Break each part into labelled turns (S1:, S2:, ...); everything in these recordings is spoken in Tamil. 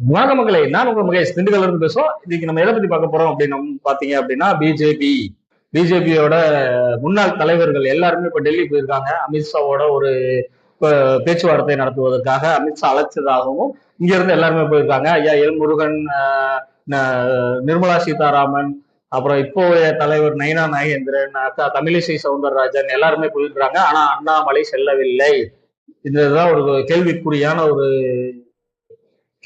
S1: வணக்க மக்களை நான் உங்க மகேஷ். திண்டுக்கல்ல இருந்து பேசுவோம் இன்னைக்கு நம்ம எதை பத்தி பார்க்க போறோம் அப்படின்னு பாத்தீங்க அப்படின்னா பிஜேபி. பிஜேபியோட முன்னாள் தலைவர்கள் எல்லாருமே இப்ப டெல்லி போயிருக்காங்க. அமித்ஷாவோட ஒரு பேச்சுவார்த்தை நடத்துவதற்காக அமித்ஷா அழைச்சதாகவும் இங்க இருந்து எல்லாருமே போயிருக்காங்க. ஐயா எல் முருகன் நிர்மலா சீதாராமன் அப்புறம் இப்போ தலைவர் நயனா நாகேந்திரன் அக்கா தமிழிசை சவுந்தரராஜன் எல்லாருமே போயிருக்காங்க. ஆனா அண்ணாமலை செல்லவில்லை. இதுதான் ஒரு கேள்விக்குறியான ஒரு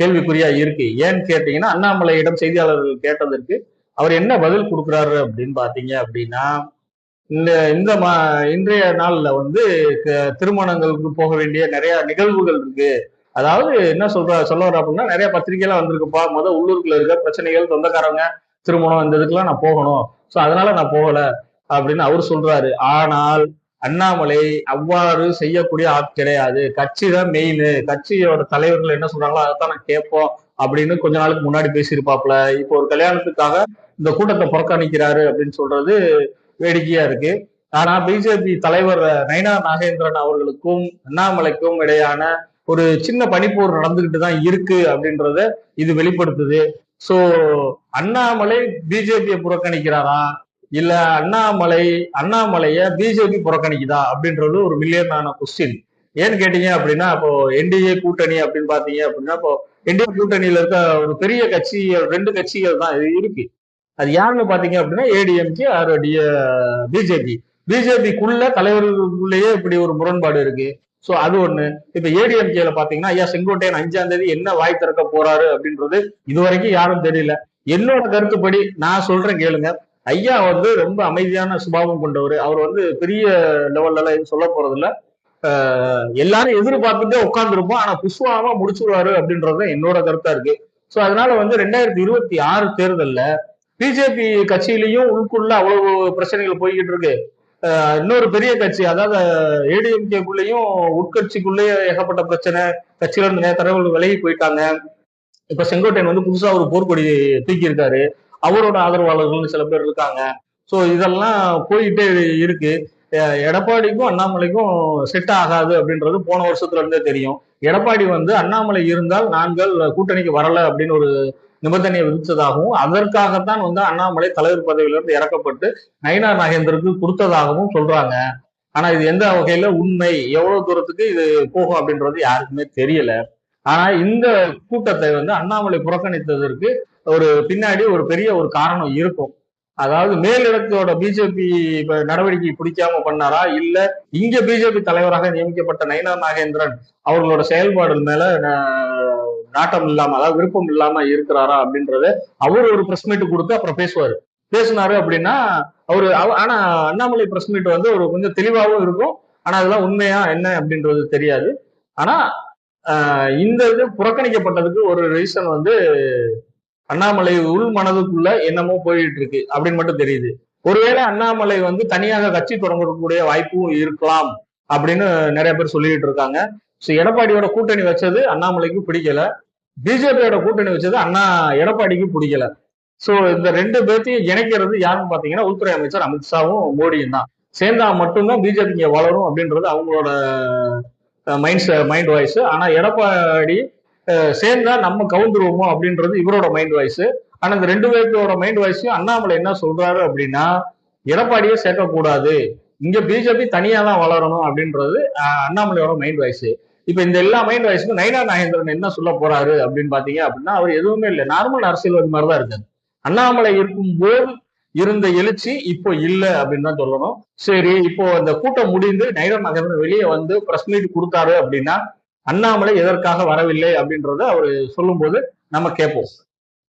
S1: கேள்விக்குறியா இருக்கு. ஏன்னு கேட்டீங்கன்னா அண்ணாமலையிடம் செய்தியாளர்கள் கேட்டதற்கு அவர் என்ன பதில் கொடுக்குறாரு அப்படின்னு பாத்தீங்க அப்படின்னா இந்த இந்த மா- இன்றைய நாள்ல வந்து திருமணங்களுக்கு போக வேண்டிய நிறைய நிகழ்வுகள் இருக்கு. அதாவது என்ன சொல்ற சொல்ல வர அப்படின்னா நிறைய பத்திரிகைலாம் வந்திருக்குப்பா. முத உள்ளூருக்குள்ள இருக்க பிரச்சனைகள் சொந்தக்காரங்க திருமணம் இந்த இதுக்கெல்லாம் நான் போகணும். சோ அதனால நான் போகல அப்படின்னு அவர் சொல்றாரு. ஆனால் அண்ணாமலை அவ்வாறு செய்யக்கூடிய ஆள் கிடையாது. கட்சி தான் மெயின் கட்சியோட தலைவர்கள் என்ன சொல்றாங்களோ அதைத்தான் நான் கேட்போம் அப்படின்னு கொஞ்ச நாளுக்கு முன்னாடி பேசியிருப்பாப்ல இப்போ ஒரு கல்யாணத்துக்காக இந்த கூட்டத்தை புறக்கணிக்கிறாரு அப்படின்னு சொல்றது வேடிக்கையா இருக்கு. ஆனா பிஜேபி தலைவர் நயனா நாகேந்திரன் அவர்களுக்கும் அண்ணாமலைக்கும் இடையான ஒரு சின்ன பனிப்போர் நடந்துகிட்டு தான் இருக்கு அப்படின்றத இது வெளிப்படுத்துது. சோ அண்ணாமலை பிஜேபியை புறக்கணிக்கிறாரா? இல்ல அண்ணாமலை அண்ணாமலைய பிஜேபி புறக்கணிக்குதா அப்படின்றது ஒரு மில்லியனான கொஸ்டின் ஏன்னு கேட்டீங்க அப்படின்னா இப்போ என்டிஏ கூட்டணி அப்படின்னு பாத்தீங்க அப்படின்னா இப்போ என்டிஏ கூட்டணியில இருக்க ஒரு பெரிய கட்சி ரெண்டு கட்சிகள் தான் இது இருக்கு. அது யாருன்னு பாத்தீங்க அப்படின்னா ஏடிஎம்கே ஆர் பிஜேபி பிஜேபிக்குள்ள தலைவர்களுக்குள்ளேயே இப்படி ஒரு முரண்பாடு இருக்கு. சோ அது ஒண்ணு. இப்ப ஏடிஎம்கேல பாத்தீங்கன்னா ஐயா செங்கோட்டையன் அஞ்சாம் தேதி என்ன வாய் திறக்க போறாரு அப்படின்றது இது வரைக்கும் யாரும் தெரியல. என்னோட கருத்துப்படி நான் சொல்றேன் கேளுங்க. ஐயா வந்து ரொம்ப அமைதியான சுபாவம் கொண்டவர். அவர் வந்து பெரிய லெவல்லலாம் எதுவும் சொல்ல போறதில்ல. எல்லாரும் எதிர்பார்த்துட்டே உட்காந்துருப்போம் ஆனா புஷ்வாமா முடிச்சுடுவாரு அப்படின்றது தான் என்னோட கருத்தா இருக்கு. ஸோ அதனால வந்து ரெண்டாயிரத்தி இருபத்தி ஆறு தேர்தல்ல பிஜேபி கட்சியிலையும் உள்குள்ள அவ்வளவு பிரச்சனைகள் போய்கிட்டு இருக்கு. இன்னொரு பெரிய கட்சி அதாவது ஏடிஎம்கேக்குள்ளேயும் உட்கட்சிக்குள்ளேயே ஏகப்பட்ட பிரச்சனை. கட்சியில இருந்து நிறைய தலைவர்கள் விலகி போயிட்டாங்க. இப்ப செங்கோட்டையன் வந்து புதுசா ஒரு போர்க்கொடி தூக்கி இருக்காரு அவரோட ஆதரவாளர்கள் சில பேர் இருக்காங்க. ஸோ இதெல்லாம் போயிட்டே இருக்கு. எடப்பாடிக்கும் அண்ணாமலைக்கும் செட் ஆகாது அப்படின்றது போன வருஷத்துல இருந்தே தெரியும். எடப்பாடி வந்து அண்ணாமலை இருந்தால் நாங்கள் கூட்டணிக்கு வரல அப்படின்னு ஒரு நிபந்தனையை விதித்ததாகவும் அதற்காகத்தான் வந்து அண்ணாமலை தலைவர் பதவியிலிருந்து இறக்கப்பட்டு நயனா நாகேந்தருக்கு கொடுத்ததாகவும் சொல்றாங்க. ஆனா இது எந்த வகையில உண்மை? எவ்வளவு தூரத்துக்கு இது போகும் அப்படின்றது யாருக்குமே தெரியல. ஆனா இந்த கூட்டத்தை வந்து அண்ணாமலை புறக்கணித்ததற்கு ஒரு பின்னாடி ஒரு பெரிய ஒரு காரணம் இருக்கும். அதாவது மேலிடத்தோட பிஜேபி நடவடிக்கை பிடிக்காம பண்ணாரா? இல்ல இங்க பிஜேபி தலைவராக நியமிக்கப்பட்ட நயனா நாகேந்திரன் அவர்களோட செயல்பாடு மேல நாட்டம் இல்லாம அதாவது விருப்பம் இல்லாம இருக்கிறாரா அப்படின்றத அவர் ஒரு பிரஸ் மீட் கொடுத்து அப்புறம் பேசுவாரு. பேசினாரு அப்படின்னா அவரு அவ- ஆனா அண்ணாமலை பிரஸ் மீட் வந்து ஒரு கொஞ்சம் தெளிவாகவும் இருக்கும். ஆனா அதெல்லாம் உண்மையா என்ன அப்படின்றது தெரியாது. ஆனா இந்த இது புறக்கணிக்கப்பட்டதுக்கு ஒரு ரீசன் வந்து அண்ணாமலை உள் மனதுக்குள்ள என்னமோ போயிட்டு இருக்கு அப்படின்னு மட்டும் தெரியுது. ஒருவேளை அண்ணாமலை வந்து தனியாக கட்சி தொடங்கக்கூடிய வாய்ப்பும் இருக்கலாம் அப்படின்னு நிறைய பேர் சொல்லிட்டு இருக்காங்க. ஸோ எடப்பாடியோட கூட்டணி வச்சது அண்ணாமலைக்கு பிடிக்கல. பிஜேபியோட கூட்டணி வச்சது அண்ணா எடப்பாடிக்கு பிடிக்கல. ஸோ இந்த ரெண்டு பேர்த்தையும் இணைக்கிறது யாருன்னு பாத்தீங்கன்னா உள்துறை அமைச்சர் அமித்ஷாவும் மோடியும் தான். சேர்ந்தா மட்டும்தான் பிஜேபி இங்க வளரும் அப்படின்றது அவங்களோட மைண்ட் மைண்ட் வாய்ஸ் ஆனா எடப்பாடி சேர்ந்தா நம்ம கவுந்துருவோமோ அப்படின்றது இவரோட மைண்ட் வாய்ஸ் ஆனா இந்த ரெண்டு பேர்த்தோட மைண்ட் வாய்ஸையும் அண்ணாமலை என்ன சொல்றாரு அப்படின்னா எடப்பாடியே சேர்க்கக்கூடாது. இங்க பிஜேபி தனியா தான் வளரணும் அப்படின்றது அண்ணாமலையோட மைண்ட் வாய்ஸ் இப்ப இந்த எல்லா மைண்ட் வாய்ஸ்க்கும் நயனா நாகேந்திரன் என்ன சொல்ல போறாரு அப்படின்னு பாத்தீங்க அப்படின்னா அவர் எதுவுமே இல்லை. நார்மல் அரசியல்வாதி மாதிரி தான் இருக்காரு. அண்ணாமலை இருக்கும் போது இருந்த எழுச்சி இப்போ இல்ல அப்படின்னு தான் சொல்லணும். சரி இப்போ அந்த கூட்டம் முடிந்து நயினா நாகேந்திரன் வெளியே வந்து பிரஸ் மீட் கொடுத்தாரு அப்படின்னா அண்ணாமலை எதற்காக வரவில்லை அப்படின்றத அவர் சொல்லும்போது நம்ம கேட்போம்.